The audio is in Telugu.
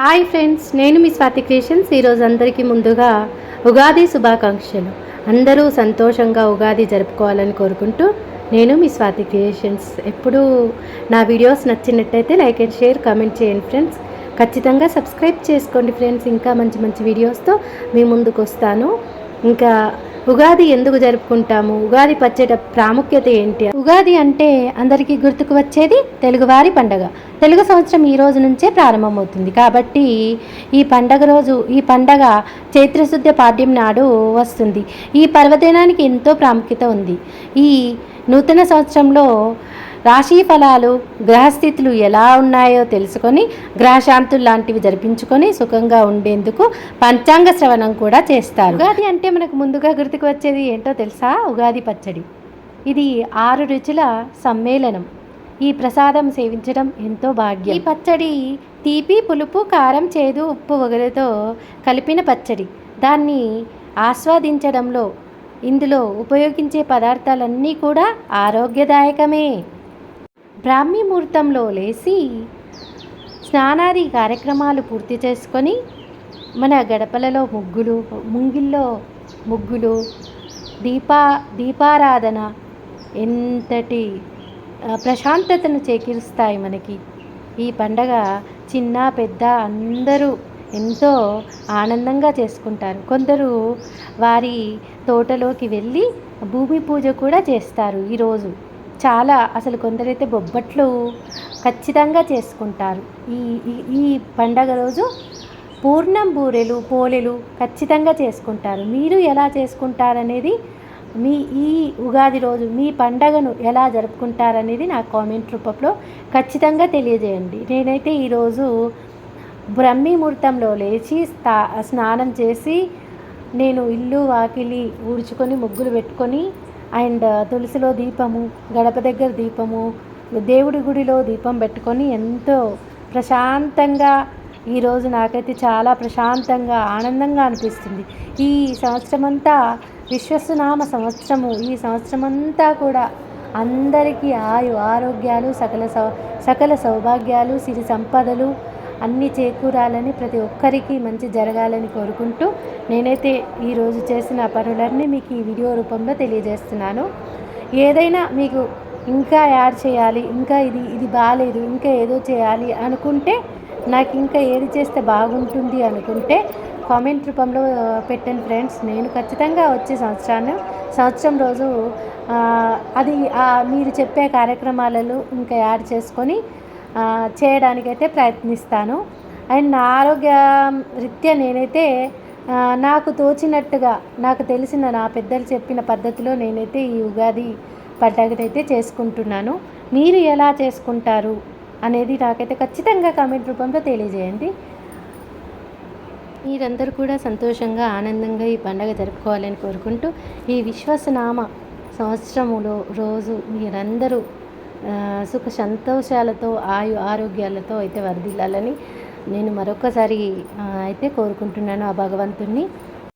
హాయ్ ఫ్రెండ్స్ నేను మీ స్వాతి క్రియేషన్స్. ఈరోజు అందరికీ ముందుగా ఉగాది శుభాకాంక్షలు. అందరూ సంతోషంగా ఉగాది జరుపుకోవాలని కోరుకుంటూ నేను మీ స్వాతి క్రియేషన్స్. ఎప్పుడూ నా వీడియోస్ నచ్చినట్టయితే లైక్ అండ్ షేర్ కామెంట్ చేయండి ఫ్రెండ్స్. ఖచ్చితంగా సబ్స్క్రైబ్ చేసుకోండి ఫ్రెండ్స్. ఇంకా మంచి మంచి వీడియోస్తో మీ ముందుకు వస్తాను ఇంకా ఉగాది ఎందుకు జరుపుకుంటాము? ఉగాది పచ్చడి ప్రాముఖ్యత ఏంటి? ఉగాది అంటే అందరికీ గుర్తుకు వచ్చేది తెలుగువారి పండగ. తెలుగు సంవత్సరం ఈ రోజు నుంచే ప్రారంభమవుతుంది. కాబట్టి ఈ పండగ రోజు ఈ పండగ చైత్రశుద్ధ పాడ్యం నాడు వస్తుంది. ఈ పర్వదినానికి ఎంతో ప్రాముఖ్యత ఉంది. ఈ నూతన సంవత్సరంలో రాశి ఫలాలు గ్రహస్థితులు ఎలా ఉన్నాయో తెలుసుకొని గ్రహశాంతులు లాంటివి జరిపించుకొని సుఖంగా ఉండేందుకు పంచాంగ శ్రవణం కూడా చేస్తారు. ఉగాది అంటే మనకు ముందుగా గుర్తుకు వచ్చేది ఏంటో తెలుసా? ఉగాది పచ్చడి. ఇది ఆరు రుచుల సమ్మేళనం. ఈ ప్రసాదం సేవించడం ఎంతో భాగ్యం. ఈ పచ్చడి తీపి పులుపు కారం చేదు ఉప్పు వగలతో కలిపిన పచ్చడి. దాన్ని ఆస్వాదించడంలో ఇందులో ఉపయోగించే పదార్థాలన్నీ కూడా ఆరోగ్యదాయకమే. బ్రాహ్మీ ముహూర్తంలో లేచి స్నానాది కార్యక్రమాలు పూర్తి చేసుకొని మన గడపలలో ముగ్గులు ముంగిల్లో ముగ్గులు దీపా దీపారాధన ఎంతటి ప్రశాంతతను చేకూరుస్తాయి మనకి. ఈ పండగ చిన్న పెద్ద అందరూ ఎంతో ఆనందంగా చేసుకుంటారు. కొందరు వారి తోటలోకి వెళ్ళి భూమి పూజ కూడా చేస్తారు ఈరోజు. చాలా అసలు కొందరైతే బొబ్బట్లు ఖచ్చితంగా చేసుకుంటారు. ఈ ఈ- పండగ రోజు పూర్ణం బూరెలు పోలెలు ఖచ్చితంగా చేసుకుంటారు. మీరు ఎలా చేసుకుంటారనేది మీ ఈ ఉగాది రోజు మీ పండగను ఎలా జరుపుకుంటారనేది నా కామెంట్ రూపంలో ఖచ్చితంగా తెలియజేయండి. నేనైతే ఈరోజు బ్రహ్మీ ముహూర్తంలో లేచి స్థా స్నానం చేసి నేను ఇల్లు వాకిలి ఊడ్చుకొని ముగ్గులు పెట్టుకొని అండ్ తులసిలో దీపము గడప దగ్గర దీపము దేవుడి గుడిలో దీపం పెట్టుకొని ఎంతో ప్రశాంతంగా ఈరోజు నాకైతే చాలా ప్రశాంతంగా ఆనందంగా అనిపిస్తుంది. ఈ సంవత్సరం అంతా విశ్వసునామ సంవత్సరము ఈ సంవత్సరం అంతా కూడా అందరికీ ఆయు ఆరోగ్యాలు సకల సౌ సకల సౌభాగ్యాలు సిరి సంపదలు అన్నీ చేకూరాలని ప్రతి ఒక్కరికి మంచి జరగాలని కోరుకుంటూ నేనైతే ఈరోజు చేసిన పనులన్నీ మీకు ఈ వీడియో రూపంలో తెలియజేస్తున్నాను. ఏదైనా మీకు ఇంకా యాడ్ చేయాలి ఇంకా ఇది ఇది బాగాలేదు ఇంకా ఏదో చేయాలి అనుకుంటే నాకు ఇంకా ఏది చేస్తే బాగుంటుంది అనుకుంటే కామెంట్ రూపంలో పెట్టండి ఫ్రెండ్స్. నేను ఖచ్చితంగా వచ్చే సంవత్సరాన్ని సంవత్సరం రోజు అది మీరు చెప్పే కార్యక్రమాలలో ఇంకా యాడ్ చేసుకొని చేయడానికైతే ప్రయత్నిస్తాను. అండ్ నా ఆరోగ్య రీత్యా నేనైతే నాకు తోచినట్టుగా నాకు తెలిసిన నా పెద్దలు చెప్పిన పద్ధతిలో నేనైతే ఈ ఉగాది పండగనైతే చేసుకుంటున్నాను. మీరు ఎలా చేసుకుంటారు అనేది నాకైతే ఖచ్చితంగా కామెంట్ రూపంలో తెలియజేయండి. మీరందరూ కూడా సంతోషంగా ఆనందంగా ఈ పండగ జరుపుకోవాలని కోరుకుంటూ ఈ విశ్వాసనామ సంవత్సరములో రోజు మీరందరూ సుఖ సంతోషాలతో ఆయు ఆరోగ్యాలతో అయితే వర్ధిల్లాలని నేను మరొకసారి అయితే కోరుకుంటున్నాను ఆ భగవంతుణ్ణి.